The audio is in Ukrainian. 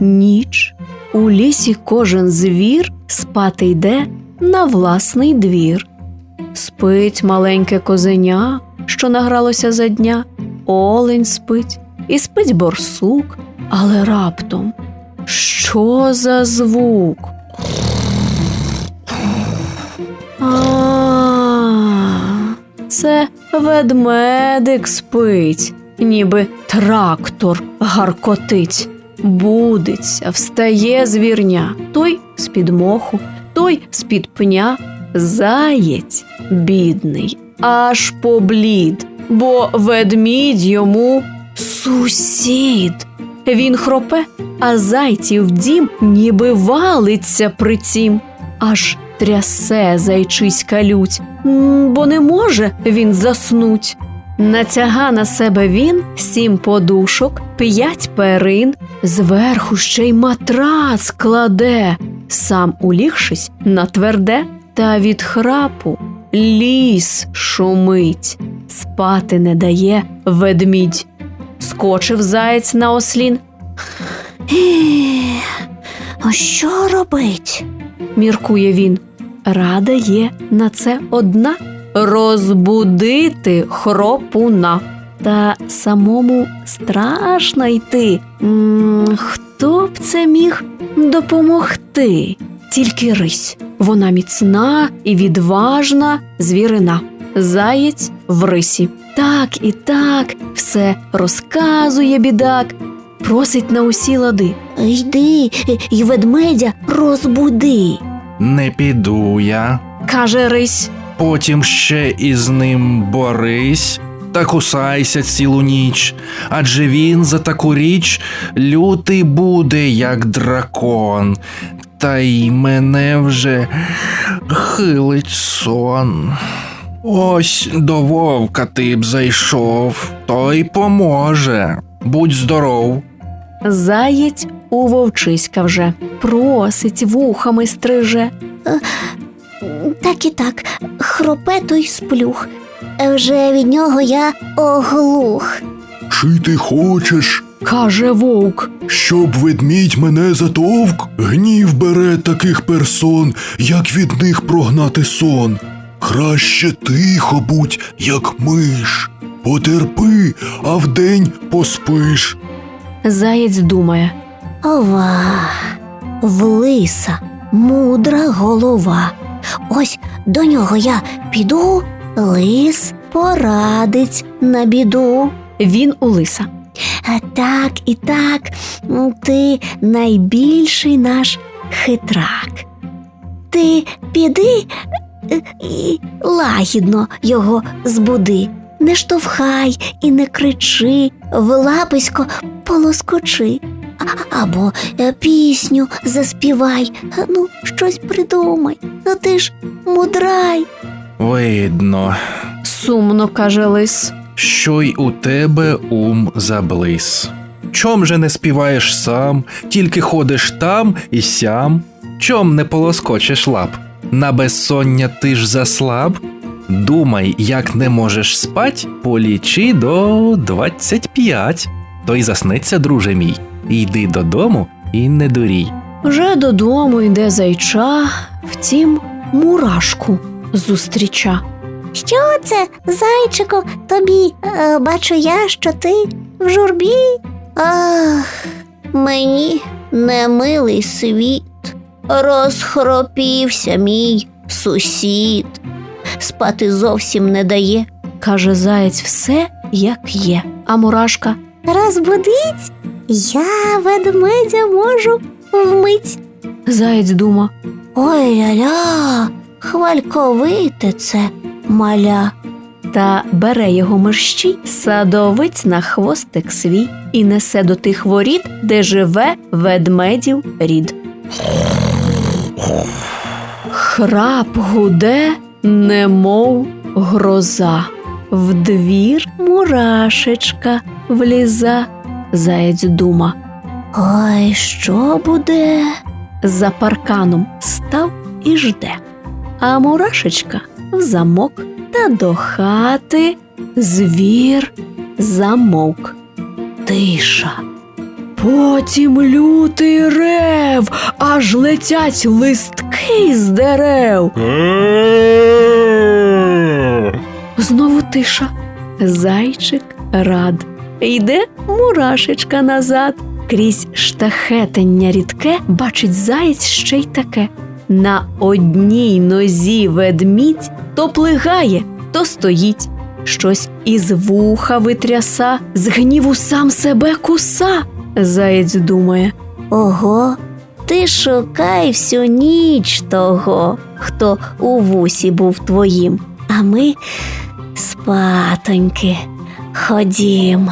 ніч. У лісі кожен звір спати йде на власний двір. Спить маленьке козеня, що награлося за дня, олень спить, і спить борсук, але раптом. Що за звук? А, це ведмедик спить, ніби трактор гаркотить. Будиться, встає звірня, той з-під моху, той з-під пня, заєць бідний, аж поблід, бо ведмідь йому сусід. Він хропе, а зайців дім ніби валиться при цім, аж трясе зайчиська лють, бо не може він заснуть. Натяга на себе він сім подушок, п'ять перин, зверху ще й матрац кладе, сам улігшись на тверде, та від храпу ліс шумить, спати не дає ведмідь. Скочив заєць на ослін, а що робить? міркує він. Рада є на це одна розбудити хропуна. Та самому страшно йти. М, Хто б це міг допомогти? Тільки рись. Вона міцна і відважна звірина. Заєць в рисі. Так і так все розказує бідак, просить на усі лади. Йди й ведмедя розбуди. Не піду я. Каже рись. Потім ще із ним борись та кусайся цілу ніч, адже він за таку річ лютий буде, як дракон, та й мене вже хилить сон. Ось до вовка ти б зайшов, той поможе. Будь здоров. Заєць у вовчиська вже просить вухами стриже. Так і так, хропе той сплюх. Вже від нього я оглух. Чи ти хочеш, Каже вовк. щоб ведмідь мене затовк? Гнів бере таких персон, як від них прогнати сон. Краще тихо будь, як миш. Потерпи, а вдень поспиш. Заєць думає. Ова, в лиса мудра голова. Ось до нього я піду, лис порадить на біду. Він у лиса. Так і так, ти найбільший наш хитрак. Ти піди е, і лагідно його збуди. Не штовхай і не кричи, влаписько полоскочи. Або е, пісню заспівай, Е, ну, щось придумай. Ну ти ж мудрай. Видно, Сумно каже лис. що й у тебе ум заблис. Чом же не співаєш сам, тільки ходиш там і сям? Чом не полоскочеш лап? На безсоння ти ж заслаб? Думай, як не можеш спать, полічи до 25. То й заснеться, друже мій. Йди додому і не дурій. Вже додому йде зайча, втім, мурашку зустріча. Що це, зайчику, тобі? Е, бачу я, що ти в журбі. Ах, мені немилий світ. Розхропівся мій сусід. Спати зовсім не дає. Каже заєць все, як є. А мурашка Розбудить? Я ведмедя можу вмить. заєць дума. Ой ля-ля, хвальковите це маля. Та бере його мерщій, садовиць на хвостик свій і несе до тих воріт, де живе ведмедів рід. Храп гуде, немов гроза. В двір мурашечка вліза. Заєць дума. Ой, що буде? За парканом став і жде. А мурашечка в замок та до хати звір замовк. Тиша. Потім лютий рев, аж летять листки з дерев. Знову тиша. Зайчик рад. Йде мурашечка назад. Крізь штахетення рідке бачить заєць ще й таке. На одній нозі ведмідь то плигає, то стоїть. Щось із вуха витряса, з гніву сам себе куса. Заєць думає. Ого, ти шукай всю ніч того, хто у вусі був твоїм, а ми спатоньки. Ходім.